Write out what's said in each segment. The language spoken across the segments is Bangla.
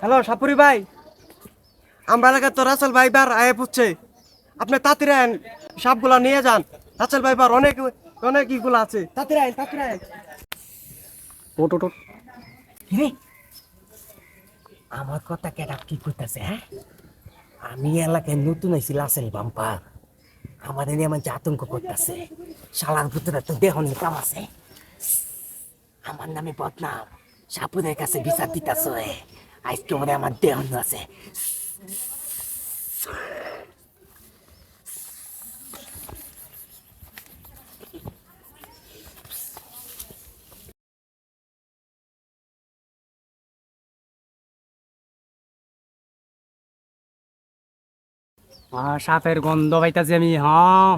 হ্যালো সাপুরি ভাই। আমরা এলাকার তো রাসেল ভাই বার আয়ে পুচ্ছে। আপনি তাঁতিরা আইন সাপগুলা নিয়ে যান। রাসেল ভাই বার অনেক অনেক ইগুলো আছে। তাঁতিরা আইন তাঁতিরা আইন। আমার কথা কেটা কি করতেছে হ্যাঁ? আমি এলাকায় নতুন আইছি রাসেল বাম্পা আমাদের নিয়ে আমার আতঙ্ক করতেছে। শালার ভুতরা তো দেহ নিতাম আছে। আমার নামে বদনাম। সাপুদের কাছে বিচার দিতেছে আজকে মনে আমার দেহ আছে। সাপের গন্ধ পাইতাছি আমি হ্যাঁ।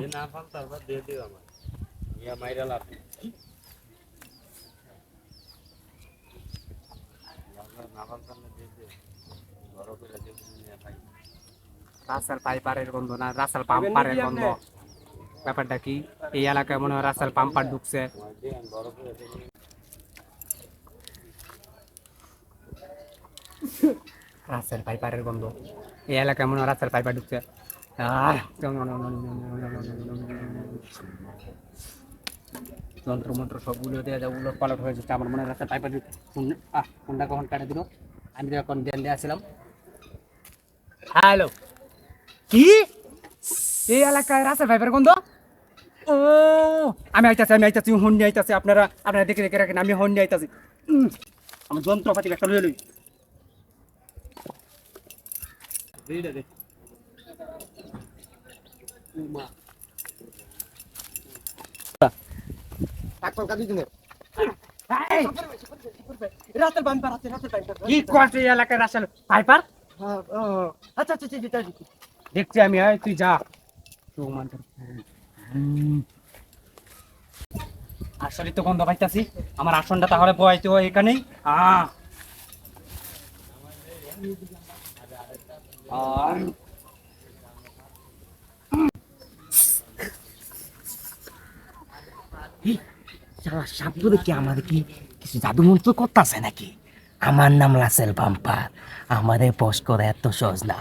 রাসাল পাইপারের গন্ধ না রাসাল পাম্পারের গন্ধ? ব্যাপারটা কি? এই এলাকায় মনে হয় রাসাল পাম্পার ঢুকছে। রাসাল পাইপারের গন্ধ। এই এলাকায় মনে হয় রাসাল পাইপার ঢুকছে। আহ যন্ত্র মন্ত্র সবগুলো দেওয়া যায় উলট পালট হয়ে যাচ্ছে। আমার মনে হয় রাস্তার পাইপার আহ কোনটা কখন কাটে দিল? আমি যখন দেন দিয়ে আসছিলাম হ্যালো কি? এই এলাকায় রাস্তার পাইপার গন্ধ? ও আমি আইতাছি আমি আইতাছি হন্ডি আইতাছি। আপনারা আপনারা দেখে দেখে রাখেন আমি হন্ডি আইতাছি। আমার যন্ত্রপাতি একটা লয়ে লই। ডাক্তার কাজী কি এলাকায় রাস্তার পাইপার? হ্যাঁ, আচ্ছা আচ্ছা আচ্ছা। দেখছি আমি তুই যা। আসলে তো গন্ধ পাইতাছি। আমার আসনটা তাহলে বয়াইতে হয় এখানেই। আর শালা সাপুরে কি আমাদের কি কিছু জাদু মন্ত্র করতেছে নাকি? আমার নাম লাসেল বাম্পার আমাদের বস করা এত সহজ না।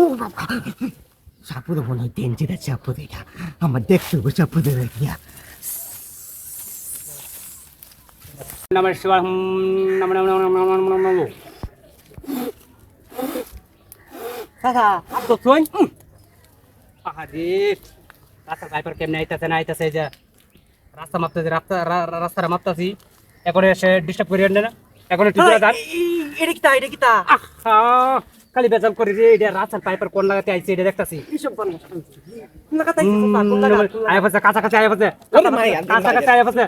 ও বাবা! মনে হয় আমার দেখতে হবে সাপুরে গিয়া। কাকা আহারে রাস্তা ভাইপার কেমনে আইতাছে, না আইতাছে যে। রাস্তা মাপতেছি রাস্তা রাস্তাটা মাপতাছি। এখন এসে ডিস্টার্ব করি না। এখন একটু যান। এটা কি তা এটা কি তা? খালি বেজাল করি রে এটা রাস্তার পাইপার কোন লাগাতে আইছে এটা দেখতাছি। বান কোন লাগা তাই কোন লাগা আয় বসে আয় বসে ওরে মাই, আগে কাছাকাছি আয় বসে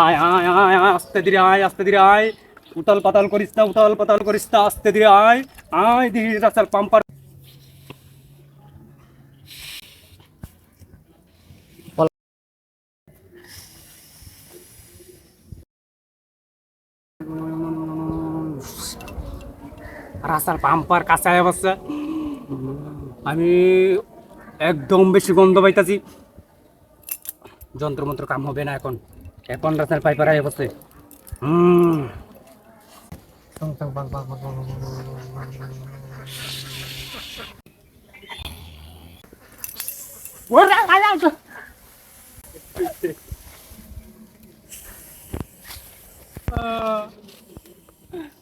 আয় আয় আয় আয় আস্তে ধীরে আয় আস্তে ধীরে আয়। উতাল পাতাল করিস না, উতাল পাতাল করিস না, আস্তে ধীরে আয় আয় ধীরে রাস্তার পাম্পার। রাস্তার পাম্পার আয় বসছে আমি একদম বেশি গন্ধ পাইতাছি। যন্ত্রমন্ত্র কাম হবে না এখন। এখন রাস্তার পাইপার বসছে হুম।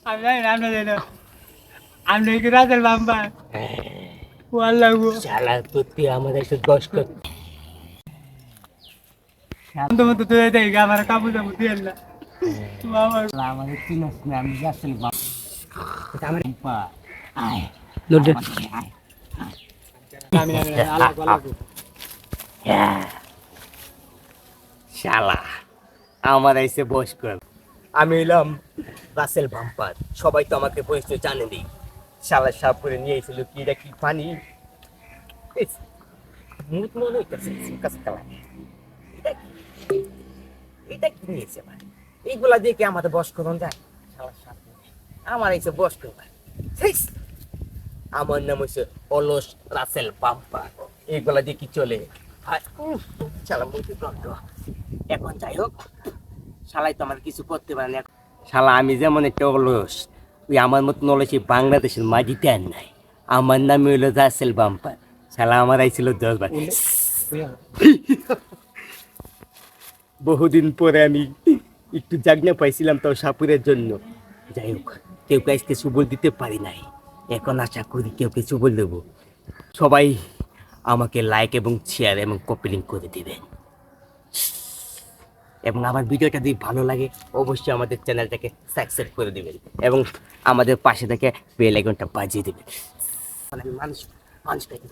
আমি জানি না আমি জানি না আমি নাকি রাতের বাম্পার ওয়াল্লাহ গো শালা তুই আমাদের সাথে বস কর শান্ত মতো তুই দেখ আমার কাবু যাব তুই না আমার আমাদের আমার এসে বস কর আমি এলাম রাসেল ভাম্পার সবাই তো আমাকে পরিচয় জানে নি শালা সাপ করে নিয়ে এসেছিল কি কি পানি? মনে হইতেছে? এটা কি? নিয়েছে ভাই? এইগুলা দিয়ে কি আমাদের বস করুন যায়? আমার এসে বস করবার আমার নাম হচ্ছে অলস রাসেল পাম্পার এইগুলা দিয়ে কি চলে? শালা মুখে এখন যাই হোক শালাই তো আমার কিছু করতে পারে না। শালা আমি যেমন একটা অলস ওই আমার মতন অলসি বাংলাদেশের মাটিতে আর নাই। আমার নামে হইল রাসেল বাম্পার। শালা আমার আইছিল দশ বার। বহুদিন পরে আমি একটু জাগনা পাইছিলাম তাও সাপুরের জন্য। যাই হোক, কেউ কাজ কিছু সুবল দিতে পারি নাই? এখন আশা করি কেউ কিছু বল দেবো। সবাই আমাকে লাইক এবং শেয়ার এবং কপিলিং করে দেবেন এবং আমার ভিডিওটা যদি ভালো লাগে, অবশ্যই আমাদের চ্যানেলটাকে সাবস্ক্রাইব করে দেবেন এবং আমাদের পাশে থেকে বেল আইকনটা বাজিয়ে দেবেন। মানে আমি মানুষ মানুষটাকে